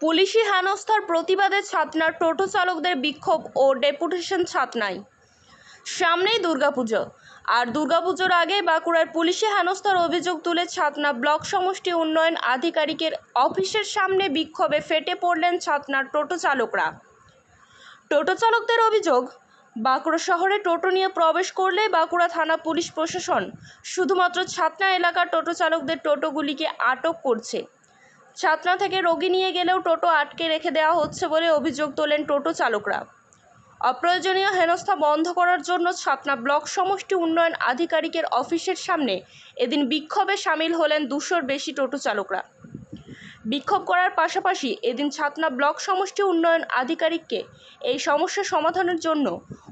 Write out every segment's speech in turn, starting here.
পুলিশি হেনস্থার প্রতিবাদে ছাতনার টোটো চালকদের বিক্ষোভ ও ডেপুটেশন ছাতনায়। সামনেই দুর্গাপুজো। আর দুর্গাপুজোর আগে বাঁকুড়ার পুলিশি হেনস্থার অভিযোগ তুলে ছাতনা ব্লক সমষ্টি উন্নয়ন আধিকারিকের অফিসের সামনে বিক্ষোভে ফেটে পড়লেন ছাতনার টোটো চালকরা। টোটো চালকদের অভিযোগ, বাঁকুড়া শহরে টোটো নিয়ে প্রবেশ করলে বাঁকুড়া থানা পুলিশ প্রশাসন, শুধুমাত্র ছাতনা এলাকার টোটো চালকদের টোটোগুলিকে আটক করছে। ছাতনা থেকে রোগী নিয়ে গেলেও টোটো আটকে রেখে দেওয়া হচ্ছে বলে অভিযোগ তোলেন টোটো চালকরা। অপ্রয়োজনীয় হেনস্থা বন্ধ করার জন্য ছাতনা ব্লক সমষ্টি উন্নয়ন আধিকারিকের অফিসের সামনে এদিন বিক্ষোভে সামিল হলেন দুশোর বেশি টোটো চালকরা। বিক্ষোভ করার পাশাপাশি এদিন ছাতনা ব্লক সমষ্টি উন্নয়ন আধিকারিককে এই সমস্যা সমাধানের জন্য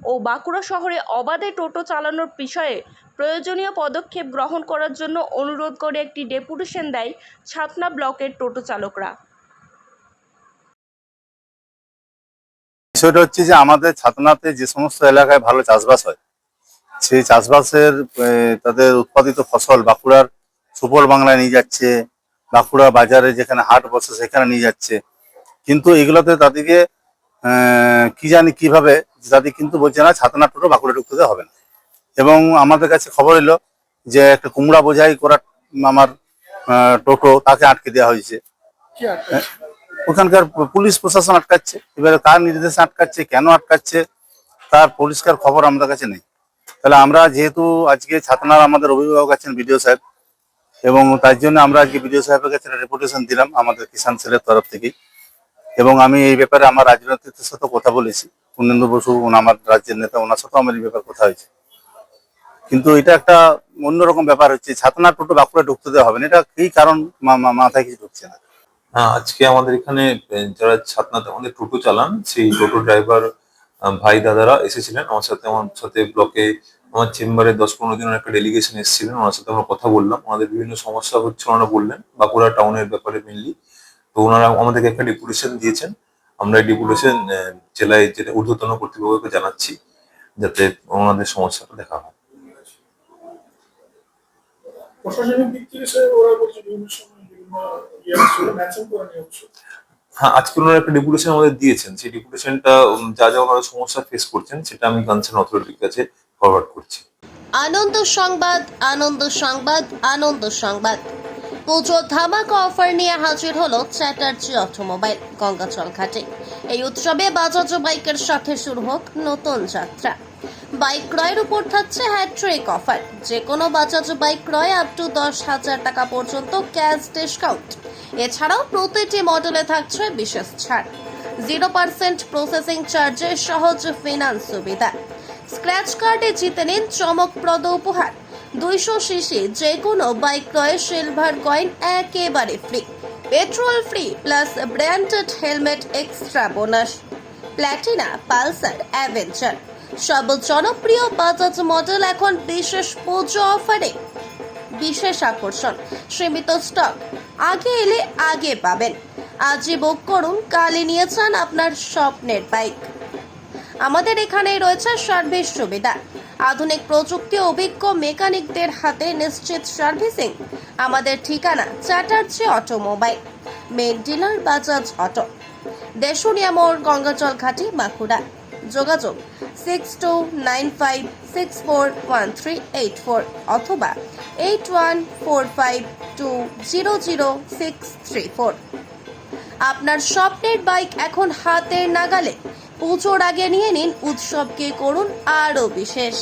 ও বাঁকুড়া শহরে অবাধে টোটো চালানোর বিষয়ে প্রয়োজনীয় পদক্ষেপ গ্রহণ করার জন্য অনুরোধ করে একটি ডেপুটেশন দেয় ছাতনা ব্লকের টোটো চালকরা। বিষয়টা হচ্ছে যে আমাদের ছাতনাতে যে সমস্ত এলাকায় ভালো চাষবাস হয়, সেই চাষবাসের তাদের উৎপাদিত ফসল বাঁকুড়ার সুফল বাংলায় নিয়ে যাচ্ছে, বাঁকুড়া বাজারে যেখানে হাট বসে সেখানে নিয়ে যাচ্ছে। কিন্তু এগুলোতে তাদেরকে কি জানি কীভাবে, তাদের কিন্তু বলছে না ছাতনা টোটো বাঁকুড়া ঢুকতে হবে না। এবং আমাদের কাছে খবর এলো যে একটা কুমড়া বোঝাই করা আমার টোটো তাকে আটকে দেওয়া হয়েছে। ওখানকার পুলিশ প্রশাসন আটকাচ্ছে। এবারে কার নির্দেশে আটকাচ্ছে কেন আটকাচ্ছে তার পরিষ্কার খবর আমাদের কাছে নেই। তাহলে আমরা যেহেতু আজকে ছাতনার আমাদের অভিভাবক আছেন বিডিও সাহেব এবং তার জন্য আমরা আজকে বিডিও সাহেবের কাছে রেপুটেশন দিলাম আমাদের কিষাণ সেলের তরফ থেকে এবং আমি এই ব্যাপারে আমার রাজনীতির সাথে কথা বলেছি। পূর্ণেন্দু বসু আমার রাজ্যের নেতা ওনার সাথেও আমার এই ব্যাপার কথা হয়েছে। কিন্তু এটা একটা অন্যরকম ব্যাপার হচ্ছে ছাতনা টোটো বাঁকুড়া ঢুকতে দেওয়া হবে না। এটা কি কারণ মাথায় কিছু ঢুকছে না? হ্যাঁ আজকে আমাদের এখানে যারা ছাতনাতে আমাদের টোটো চালান, সেই টোটো ড্রাইভার ভাই দাদারা এসেছিলেন। আমার সাথে আমার সাথে ব্লকে, আমার চেম্বারে দশ পনেরো দিনের একটা ডেলিগেশন এসেছিলেন। ওনার সাথে আমরা কথা বললাম। ওনাদের বিভিন্ন সমস্যা হচ্ছে ওনারা বললেন, বাঁকুড়া টাউনের ব্যাপারে মেনলি তো ওনারা আমাদেরকে একটা ডেপুটেশন দিয়েছেন। আমরা এই ডেপুটেশন জেলায় যেটা ঊর্ধ্বতন কর্তৃপক্ষকে জানাচ্ছি, যাতে ওনাদের সমস্যাটা দেখা হয়। প্রশাসনিক দিক থেকে স্যার ওরা বলছে বিভিন্ন সময় বিভিন্ন ইয়ে ছিল ম্যাচিং করে নিয়ে হ্যাঁ আজকে ওনারা একটা ডেপুটেশন আমাদের দিয়েছেন। সেই ডেপুটেশনটা যা যা ওনারা সমস্যা ফেস করছেন সেটা আমি কনসার্ন অথরিটির কাছে ফরওয়ার্ড করছি। আনন্দ সংবাদ আনন্দ সংবাদ আনন্দ সংবাদ। পুজো ধামাকা অফার নিয়ে হাজির হলো চ্যাটার্জি অটোমোবাইল গঙ্গাচল ঘাটে। এই উৎসবে বাজাজ বাইকের সাথে শুরু হোক নতুন যাত্রা। বাইক ক্রয়ের উপর থাকছে হ্যাট্রিক অফার। যে কোনো বাজাজ বাইক ক্রয় আপ টু দশ হাজার টাকা পর্যন্ত ক্যাশ ডিসকাউন্ট। এছাড়াও প্রতিটি মডেলে থাকছে বিশেষ ছাড়। জিরো পার্সেন্ট প্রসেসিং চার্জে সহজ ফিনান্স সুবিধা। স্ক্র্যাচ কার্ডে জিতে নিন চমকপ্রদ উপহার। দুইশো সিসি, যে কোনো বাইক ক্রয়ে সিলভার কয়েন একেবারে free petrol free plus branded helmet extra bonus Platina Pulsar Avenger সব জনপ্রিয় বাজাজ মডেল এখন বিশেষ পুজো অফারে বিশেষ আকর্ষণ, সীমিত স্টক আগে এলে আগে পাবেন। আজই বুক করুন, কালই নিয়ে যান আপনার স্বপ্নের বাইক আমাদের এখানে রয়েছে সার্ভিস সুবিধা। আধুনিক প্রযুক্তি অভিজ্ঞ মেকানিকদের হাতে নিশ্চিত সার্ভিসিং। আমাদের ঠিকানা Chatterjee automobile main dealer Bajaj auto. Deshuniya মোড় গঙ্গাজল ঘাটি, বাঁকুড়া। যোগাযোগ six two nine five six four one three eight four অথবা eight one four five two zero zero six three four. আপনার স্বপ্নের বাইক এখন হাতের নাগালে পুজোর আগে নিয়ে নিন উৎসবকে করুন আরও বিশেষ।